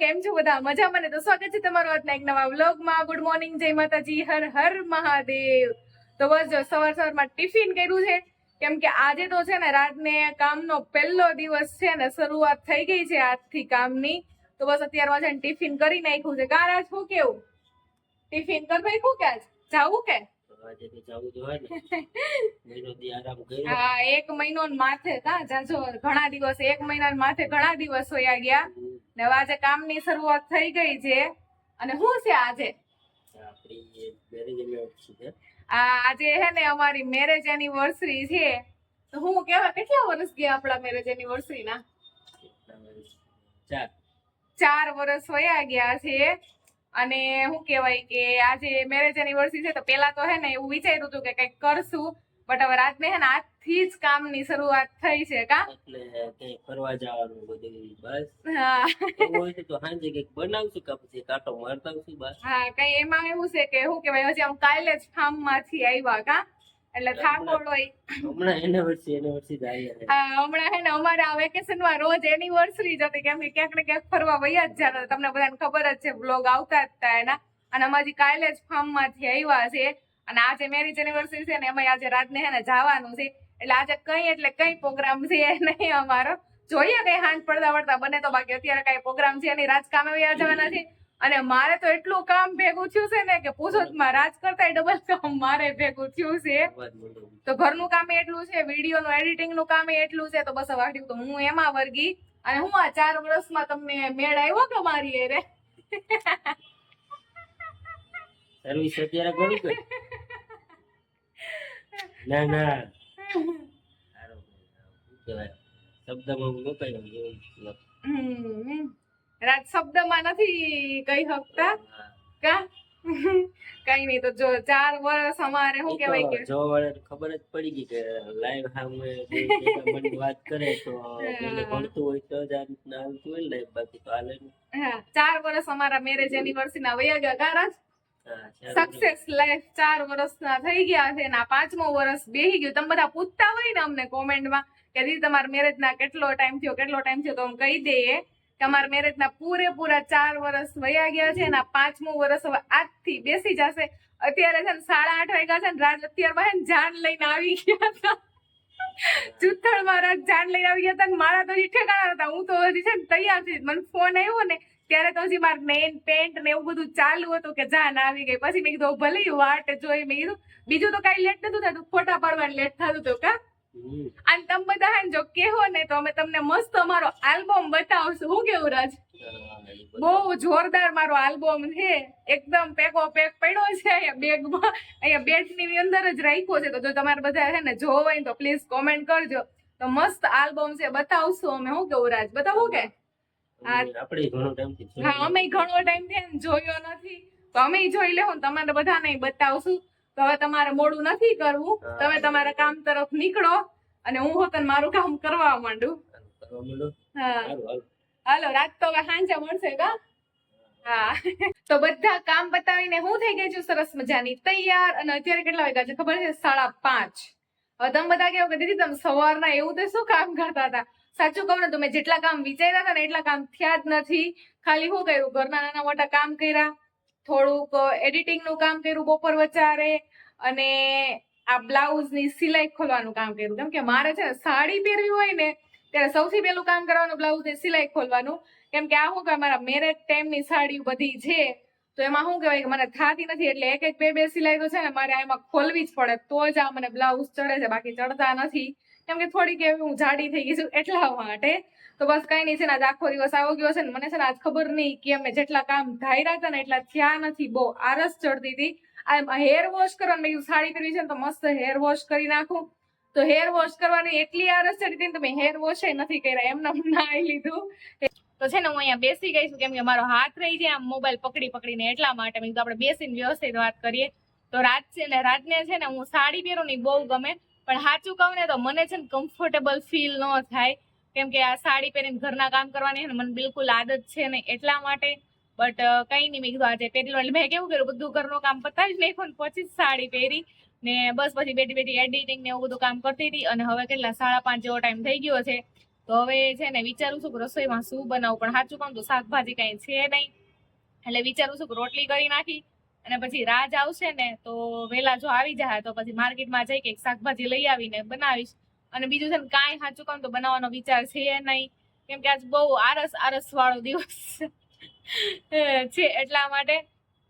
કેમ છો બધા? મજામાં ને? તો સ્વાગત છે તમારું આજના એક નવા વ્લોગમાં. ગુડ મોર્નિંગ જય માતાજી. હર હર મહાદેવ. તો બસ જો સવાર સવારમાં ટિફિન કર્યું છે. કેમ કે આજે તો છે ને રાતને કામનો પહેલો દિવસ છે ને શરૂઆત થઈ ગઈ છે આજથી કામની. તો બસ અત્યારમાં છે ને ટિફિન કરી નાખ્યું છે. કાર આજ હું કેવું? ટિફિન કરી કે આજ? જાવું કે? જવું કર્યો. હા એક મહિનો માથે કા? જાજો ઘણા દિવસ એક મહિના ને માથે ઘણા દિવસ હોયા ગયા. ને હવે આજે કામની શરૂઆત થઈ ગઈ છે. અને શું છે આજે? આજે હે ને અમારી મેરેજ એનિવર્સરી છે. તો હું કેવા કેટલા વર્ષ ગયા આપણા મેરેજ એનિવર્સરી ના? ચાર. ચાર વર્ષ વયા ગયા છે. અને શું કહેવાય કે આજે મેરેજ એનિવર્સરી છે તો પેલા તો હે ને એવું વિચાર્યું હતું કે કંઈક કરશું. બટ હવે રાતને હે ને આજથી જ કામની શરૂઆત થઈ છે કા? એટલે કઈ ફરવા જવાનું બધું બસ. હા. હોય તો હાંજે કંઈક બનાવશું કે પછી કાંટો મારતા આવશું બસ. હા કઈ એમાં એવું છે કે શું કહેવાય હજી આમ કાલે જ ફાર્મમાંથી આવ્યા કા? એટલે થાકોડ હોય. હમણાં એનિવર્સરી એનિવર્સરી જાય હા, હમણાં હે ને અમારે આ વેકેશનમાં રોજ એનિવર્સરી જ હતી કેમ કે ક્યાંક ને ક્યાંક ફરવા વયા જ જતા તમને બધાને ખબર જ છે બ્લોગ આવતા જ હતા એના. અને અમારી કાલે જ ફાર્મમાંથી આવ્યા છે. અને આજે મેરેજ એનિવર્સરી છે ને એમાં આજે રાતને હે જવાનું છે. એટલે આજે કઈ એટલે કઈ પ્રોગ્રામ છે નહીં અમારો. જોઈએ કઈ હાંજ પડતા પડતા બને તો બાકી અત્યારે કઈ પ્રોગ્રામ છે નહીં, રાજકામે વયા જવાના છે. અને મારે તો એટલું કામ ભેગું થયું છે ને કે પૂછો રાજ કરતા ડબલ કામ મારે ભેગું થયું છે. તો ઘરનું કામ એટલું છે વીડિયો નું એડિટિંગનું કામ એટલું છે, તો બસ વાગ્યું તો હું એમાં વર્ગી. અને હું આ ચાર વર્ષમાં તમને મેળ આવ્યો કે મારી એરે સર્વિસ અત્યારે કે ના ના શબ્દમાં હું મુકાઈ એવું. શબ્દમાં નથી કહી શકતા કા કઈ નહીં તો જો ચાર વર્ષ અમારે શું કહેવાય કે જો ખબર જ પડી ગઈ કે લાઈવ સામે વાત કરે તો એટલે ભણતું હોય તો જ આ રીતના આવતું હોય ને બાકી તો. હા ચાર વર્ષ અમારા મેરેજ એનિવર્સરી ના વયા ગયા. સક્સેસ લાઈફ ચાર વર્ષના થઈ ગયા છે ના પાંચમો વર્ષ બેહી ગયું. તમે બધા પૂછતા હોય ને અમને કોમેન્ટમાં કે દીદી તમારા મેરેજ ના કેટલો ટાઈમ થયો, કેટલો ટાઈમ થયો? તો અમે કહી દઈએ કે અમારા મેરેજ ના પૂરેપૂરા ચાર વર્ષ વયા ગયા છે ના પાંચમું વર્ષ હવે આજથી બેસી જશે. અત્યારે છે ને સાડા આઠ વાગ્યા છે ને રાજ અત્યાર બહેન જાન લઈને આવી ગયા હતા. જુથળ મારા જાન લઈને આવી ગયા હતા મારા તો ઠેકાણા હતા હું તો હજી છે ને તૈયાર થઈ મને ફોન આવ્યો ને ત્યારે તો હજી મારે નેન પેન્ટ ને એવું બધું ચાલુ હતું કે જાન આવી ગઈ. પછી મેં કીધું ભલે વાટ જોઈ મેં કીધું બીજું તો કઈ લેટ નતું થતું ફોટા પાડવાનું લેટ થતું હતું કા. અને તમે બધા હે જો કેહો ને તો અમે તમને મસ્ત અમારો આલ્બમ બતાવશું. હું કેવું રાજ. બહુ જોરદાર મારો આલ્બમ છે. એકદમ પેકો પેક પડ્યો છે. અહીંયા બેગમાં અહીંયા બેડની અંદર જ રાખ્યો છે. તો જો તમારે બધા છે ને જોવો હોય ને તો પ્લીઝ કોમેન્ટ કરજો. તો મસ્ત આલ્બમ છે. બતાવશું અમે. હું કેવું રાજ? બતાવું કે. આપણે ઘણો ટાઈમથી હા અમે ઘણો ટાઈમ જોયો નથી. તો અમે જોઈ લેવું તમારે બધાને બતાવશું તો હવે તમારે મોડું નથી કરવું. તમે તમારા કામ તરફ નીકળો અને હું હોતન મારું કામ કરવા માંડું. હા. હાલો. હાલો. રાત તો હવે સાંજે મળશે કા? હા. તો બધા કામ બતાવીને હું થઈ ગઈ છું સરસ મજાની. તૈયાર અને અત્યારે કેટલા વાગ્યા છે ખબર છે? સાડા પાંચ. હવે તમે બધા કેવું કે દીદી તમે સવારના એવું તો શું કામ કરતા હતા? સાચું કહું ને તો મેં જેટલા કામ વિચાર્યા હતા ને એટલા કામ થયા જ નથી. ખાલી શું કર્યું? ઘરના નાના મોટા કામ કર્યા. થોડુંક એડિટિંગનું કામ કર્યું બપોર વચારે અને આ બ્લાઉઝની સિલાઈ ખોલવાનું કામ કર્યું. કેમ કે મારે છે સાડી પહેરવી હોય ને, ત્યારે સૌથી પહેલું કામ કરવાનું બ્લાઉઝની સિલાઈ ખોલવાનું. કેમ કે આ શું કે મારા મેરેજ ટાઈમની સાડી બધી છે, તો એમાં શું કહેવાય કે મને થાતી નથી. એટલે એક એક બે બે સિલાઈ તો છે ને મારે એમાં ખોલવી જ પડે. તો જ આ મને બ્લાઉઝ ચડે છે. બાકી ચડતા નથી. કેમ કે થોડીક એવી હું જાડી થઈ ગઈ છું એટલા માટે. તો બસ કઈ નહીં, છે ને, આજ આખો દિવસ આવ્યો ગયો છે ને, મને છે ને આજ ખબર નહીં કે અમે જેટલા કામ ધાર્યા હતા ને એટલા થયા નથી. બહુ આરસ ચડતી હતી. આ હેર વોશ કરવાનું મેં સાડી કરવી છે ને તો મસ્ત હેર વોશ કરી નાખું. તો હેર વોશ કરવાની એટલી આરસ ચડી હતી ને તો મેં હેર વોશ નથી કર્યા એમને નાઈ લીધું. તો છે ને હું અહીંયા બેસી ગઈ છું, કેમ કે મારો હાથ રહી જાય આમ મોબાઈલ પકડી પકડીને એટલા માટે. મેં કીધું આપણે બેસીને વ્યવસ્થિત વાત કરીએ. તો રાત છે ને, રાતને છે ને હું સાડી પહેરું ને બહુ ગમે. પણ સાચું કહું ને તો મને છે ને કમ્ફર્ટેબલ ફીલ ન થાય. કેમ કે આ સાડી પહેરીને ઘરના કામ કરવાની મને બિલકુલ આદત છે ને એટલા માટે. બટ કઈ નહીં, મેં કીધું આજે પહેરી એટલે મેં કેવું કર્યું, બધું ઘરનું કામ પતાવી જ નાખ્યું પછી જ સાડી પહેરી. ને બસ પછી બેઠી બેઠી એડિટિંગ ને એવું બધું કામ કરતી હતી. અને હવે કેટલા, સાડા પાંચ જેવો ટાઈમ થઈ ગયો છે. તો હવે છે ને વિચારું છું કે રસોઈમાં શું બનાવું? પણ સાચું કહું તો શાકભાજી કાંઈ છે નહીં. એટલે વિચારું છું કે રોટલી કરી નાખી. અને પછી રાજ આવશે ને, તો વેલા જો આવી જાય, તો પછી માર્કેટમાં જઈ કંઈક શાકભાજી લઈ આવીને બનાવીશ. અને બીજું છે ને, કાંઈ સાચું કામ તો બનાવવાનો વિચાર છે નહીં. કેમ કે આજ બહુ આરસ આરસ વાળો દિવસ છે. એટલા માટે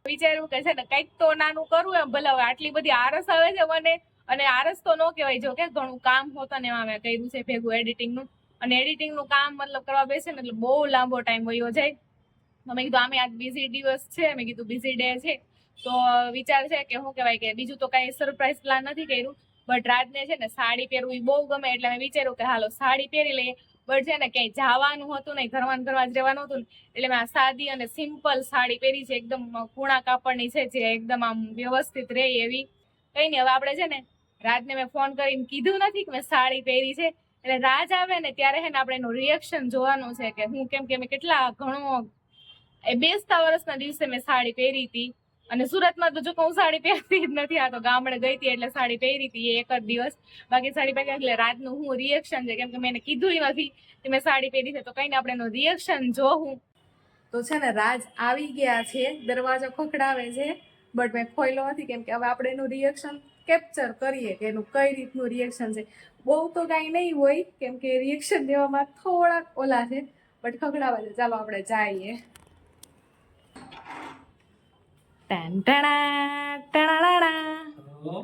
વિચાર્યું કે છે ને, કંઈક તો નાનું કરવું એમ, ભલે હવે આટલી બધી આરસ આવે છે મને. અને આરસ તો ન કહેવાય, જો કે ઘણું કામ હોतं ને એમાં મેં કર્યું છે ભેગું એડિટિંગનું. અને એડિટિંગનું કામ મતલબ કરવા બેસે ને, એટલે બહુ લાંબો ટાઈમ વયો જાય. મેં કીધું, આમે આજ બિઝી દિવસ છે. મેં કીધું બિઝી ડે છે. તો વિચાર છે કે શું કહેવાય કે બીજું તો કાંઈ સરપ્રાઈઝ પ્લાન નથી કર્યું. બટ રાતને છે ને સાડી પહેરવું એ બહુ ગમે એટલે મેં વિચાર્યું કે હાલો સાડી પહેરી લઈએ. બટ છે ને ક્યાંય જવાનું હતું નહીં ઘરમાં ઘરમાં જ રહેવાનું હતું એટલે મેં આ સાદી અને સિમ્પલ સાડી પહેરી છે. એકદમ કૂણા કાપડની છે જે એકદમ આમ વ્યવસ્થિત રહે એવી. કઈ નહીં, હવે આપણે છે ને રાજને મેં ફોન કરીને કીધું નથી કે મેં સાડી પહેરી છે. એટલે રાજ આવે ને ત્યારે છે ને આપણે એનું રિએક્શન જોવાનું છે કે હું કેમ કે મેં કેટલા ઘણો, એ બેસતા વર્ષના દિવસે મેં સાડી પહેરી હતી. અને સુરતમાં તો જો કહું સાડી પહેરતી જ નથી, આ તો ગામડે ગઈ હતી એટલે સાડી પહેરી હતી એક જ દિવસ. બાકી સાડી પહેરી એટલે રાતનું હું રિએક્શન છે, કેમ કે મેં કીધું નથી કે મેં સાડી પહેરી છે, તો કઈ આપણે એનું રિએક્શન જોવું તો છે ને રાજ આવી ગયા છે, દરવાજો ખખડાવે છે બટ મેં ખોયલો નથી, કેમ કે હવે આપણે એનું રિએક્શન કેપ્ચર કરીએ કે એનું કઈ રીતનું રિએક્શન છે. બહુ તો કાંઈ નહીં હોય, કેમ કે રિએક્શન દેવામાં થોડાક ઓલા છે બટ ખખડાવે છે. ચાલો આપણે જઈએ. ટન ટણા ટણાણાણા.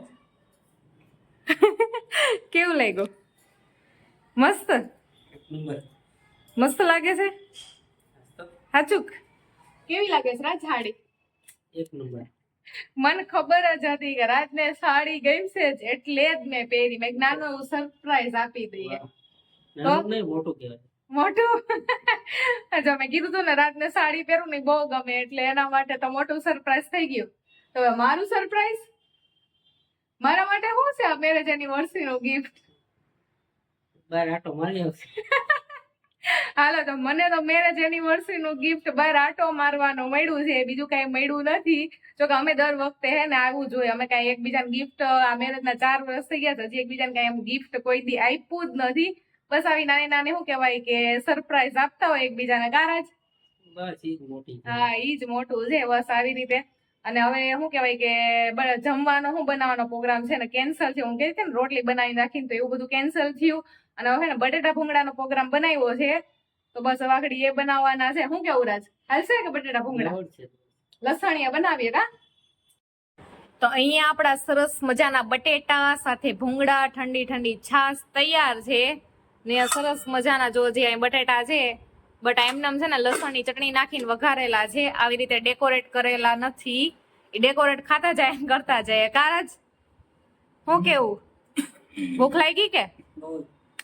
કેવું લાગ્યું? મસ્ત? મસ્ત લાગે છે? હાચુક? કેવી લાગે છે રાજ સાડી એક નંબર. મને ખબર જ હતી કે રાતને સાડી ગમશે જ એટલે જ મેં પહેરી. મેં નાનું સરપ્રાઈઝ આપી દઈએ. તો? નહીં મોટું કહેવાય. મોટું? જો મેં કીધું હતું ને રાતને સાડી પહેરું ને બહુ ગમે એટલે એના માટે તો મોટું સરપ્રાઈઝ થઈ ગયું. તો હવે મારું સરપ્રાઈઝ મારા માટે શું છે આ મેરેજ એનિવર્સરી નું ગિફ્ટ બાર આટો મારી આવશે હાલો તો મને તો મેરેજ એનિવર્સરી નું ગિફ્ટ બાર આટો મારવાનો મળ્યું છે બીજું કઈ મળ્યું નથી. જો કે અમે દર વખતે હે ને આવવું જોઈએ અમે કઈ એકબીજાને ગિફ્ટ આ મેરેજ ના ચાર વર્ષ થઈ ગયા હજી એકબીજાને કઈ એમ ગિફ્ટ કોઈ દી આપ્યું જ નથી. બસ આવી નાની નાની શું કહેવાય કે સરપ્રાઈઝ આપતા હોય એકબીજાને કારજ બસ ઈ જ મોટી હા ઈ જ મોટું છે બસ આવી રીતે. અને હવે શું કહેવાય કે જમવાનો શું બનાવવાનો પ્રોગ્રામ છે ને કેન્સલ છે હું કહેતી ને રોટલી બનાવી નાખીને તો એવું બધું કેન્સલ થયું. અને હવે ને બટેટા ભૂંગળાનો પ્રોગ્રામ બનાવ્યો છે. તો બસ હવે એ બનાવવાના છે. શું કેવું રાજ? હાલશે કે બટેટા ભૂંગળા? લસણીયા બનાવીએ કા? તો અહીંયા આપણા સરસ મજાના બટેટા સાથે ભૂંગળા ઠંડી ઠંડી છાશ તૈયાર છે. ને સરસ મજાના જો જે અહીં બટેટા છે બટ એમનેમ છે ને લસણની ચટણી નાખીને વઘારેલા છે. આવી રીતે ડેકોરેટ કરેલા નથી. એ ડેકોરેટ ખાતા જાય કરતા જાય. કારજ શું કેવું? ભૂખ લાગી કે?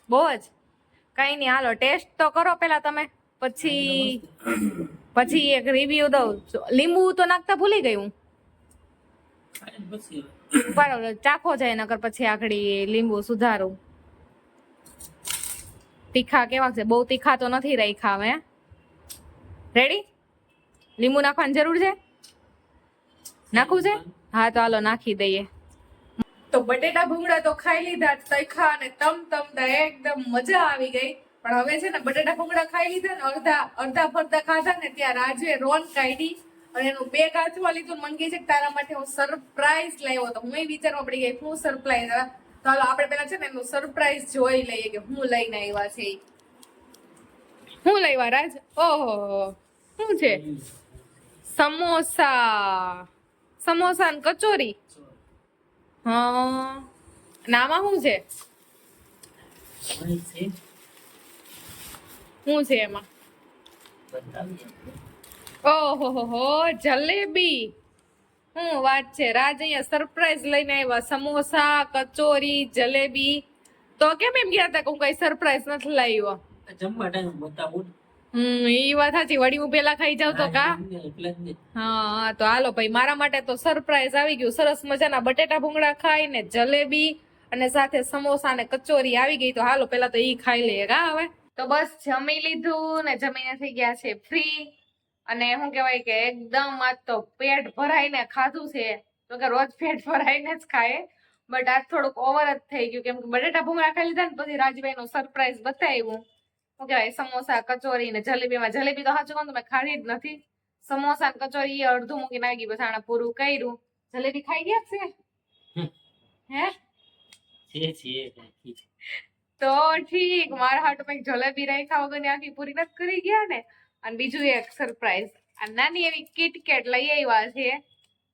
બહુ જ. કઈ નહીં હાલો ટેસ્ટ તો કરો પેલા તમે. પછી પછી એક રિવ્યુ દઉં. લીંબુ તો નાખતા ભૂલી ગયું હું. બરાબર ચાખો જાય નકર પછી આગળ લીંબુ સુધારું. તીખા કેવા છે? બહુ તીખા તો નથી રાખ્યા હવે રેડી લીંબુ નાખવાની જરૂર છે? નાખવું છે? હા, તો હાલો, નાખી દઈએ. તો બટેટા ભૂંગળા તો ખાઈ લીધા, તૈખા અને તમ તમ એકદમ મજા આવી ગઈ. પણ હવે છે ને, બટેટા ભૂંગળા ખાઈ લીધા ને, અડધા અડધા ફરતા ખાધા ને, ત્યાં રાજે રોન કાઢી અને એનું બે કાચવા લીધું મને કહે છે કે તારા માટે હું સરપ્રાઈઝ લાવ્યો તો હું વિચારવા પડી ગઈ હું સરપ્રાઈઝ તો હાલો આપણે પેલા છે ને એનું સરપ્રાઈઝ જોઈ લઈએ કે હું લઈને આવ્યા છે. હું લઈવા રાજ? ઓહો શું છે? સમોસા. સમોસા ને કચોરી? હા. નામાં શું છે? શું છે એમાં? ઓહો હો હો વાત છે. રાજ અહીંયા સરપ્રાઈઝ લઈને આવ્યા. સમોસા કચોરી જલેબી. તો કેમ એમ ગયા હતા કે હું કઈ સરપ્રાઈઝ નથી લાવ્યો? જમવા ટાઈમ બતાવું હમ ઈ વાત સાચી. વડી હું પેલા ખાઈ જાવ તો કા? હા તો હાલો ભાઈ મારા માટે તો સરપ્રાઈઝ આવી ગયું. સરસ મજાના બટેટા ભૂંગળા ખાઈ ને જલેબી અને સાથે સમોસા ને કચોરી આવી ગઈ. તો હાલો પેલા તો ઈ ખાઈ લઈએ. કા હવે? તો બસ જમી લીધું ને જમીને થઈ ગયા છે ફ્રી અને શું કહેવાય કે એકદમ આજ તો પેટ ભરાઈને ખાધું છે. તો કે રોજ પેટ ભરાઈને જ ખાય. બટ આજ થોડુંક ઓવર જ થઈ ગયું. કેમ કે બટેટા ભૂંગળા ખાઈ લીધા ને પછી રાજભાઈ નું સરપ્રાઈઝ બતાવ્યું. શું કહેવાય સમોસા કચોરી ને જલેબીમાં. જલેબી તો સાચું કહું તો મેં ખાધી જ નથી. સમોસા ને કચોરી એ અડધું મૂકી નાખી પછી આણે પૂરું કર્યું. જલેબી ખાઈ ગયા છે? હે? તો ઠીક. મારા હાટ મેં જલેબી રાખ્યા વગરની આખી પૂરી નથી કરી ગયા ને? અને બીજું એક સરપ્રાઈઝ આ નાની એવી કિટકેટ લઈ આવ્યા છે.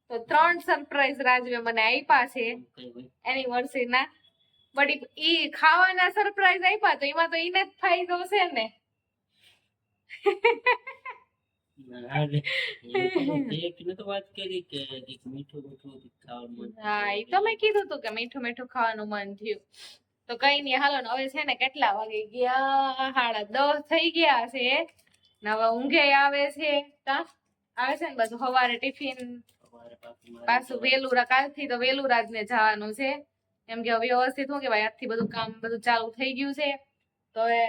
તો ત્રણ સરપ્રાઈઝ રાજવે મને આપ્યા છે. એમ કંઈ હોય. એનિવર્સરી ના બટ ઈ ખાવાના સરપ્રાઈઝ આપ્યા તો એમાં તો એને જ ફાયદો છે ને. તો કઈ નહીં હાલો હવે છે ને કેટલા વાગે ગયા? સાડા દસ થઈ ગયા છે. ને હવે ઊંઘે આવે છે કા આવે છે ને બધું? સવારે ટિફિન પાછું વેલું કાલથી તો વેલુરાજ ને જવાનું છે. એમ કે વ્યવસ્થિત શું કેવાય આજથી બધું કામ બધું ચાલુ થઈ ગયું છે. તો હવે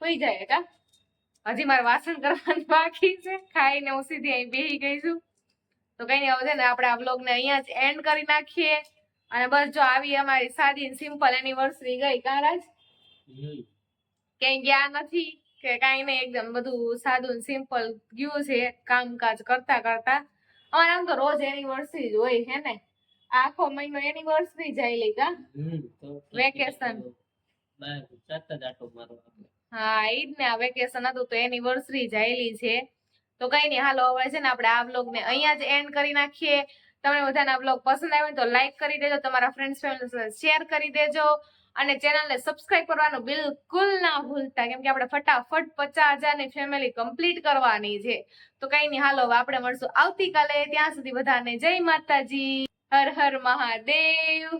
સુઈ જાય કા? હજી મારે વાસણ કરવાનું બાકી છે. ખાઈને હું સીધી અહીં બેહી ગઈ છું. તો કઈ નહીં હવે છે ને આપણે આ vlog ને અહીંયા જ એન્ડ કરી નાખીએ. અને બસ જો આવી અમારી સાદી સિમ્પલ એનિવર્સરી ગઈ કારાજ. ક્યાંય ગયા નથી? કે કાંઈ નહીં એકદમ બધું સાદું સિમ્પલ ગયું છે કામકાજ કરતા કરતા. અમારે આમ તો રોજ એનિવર્સરી જ હોય હે ને. આખો મહિનો એનિવર્સરી જઈ લીધા આપણે. હા ઈ જ ને આ વેકેશન હતું તો એનિવર્સરી જાયેલી છે. તો કઈ નહીં હાલો હવે છે ને આપણે આ બ્લોગ ને અહીંયા જ એન્ડ કરી નાખીએ. તમને બધાના બ્લોગ પસંદ આવ્યો તો લાઈક કરી દેજો તમારા ફ્રેન્ડ્સ ફેમિલી શેર કરી દેજો. અને ચેનલને સબસ્ક્રાઇબ કરવાનું બિલકુલ ના ભૂલતા, કેમ કે આપણે ફટાફટ પચાસ હજારની ફેમિલી કમ્પ્લીટ કરવાની છે. તો કઈ નહીં હાલો આપણે મળશું આવતીકાલે. ત્યાં સુધી બધાને જય માતાજી. હર હર મહાદેવ.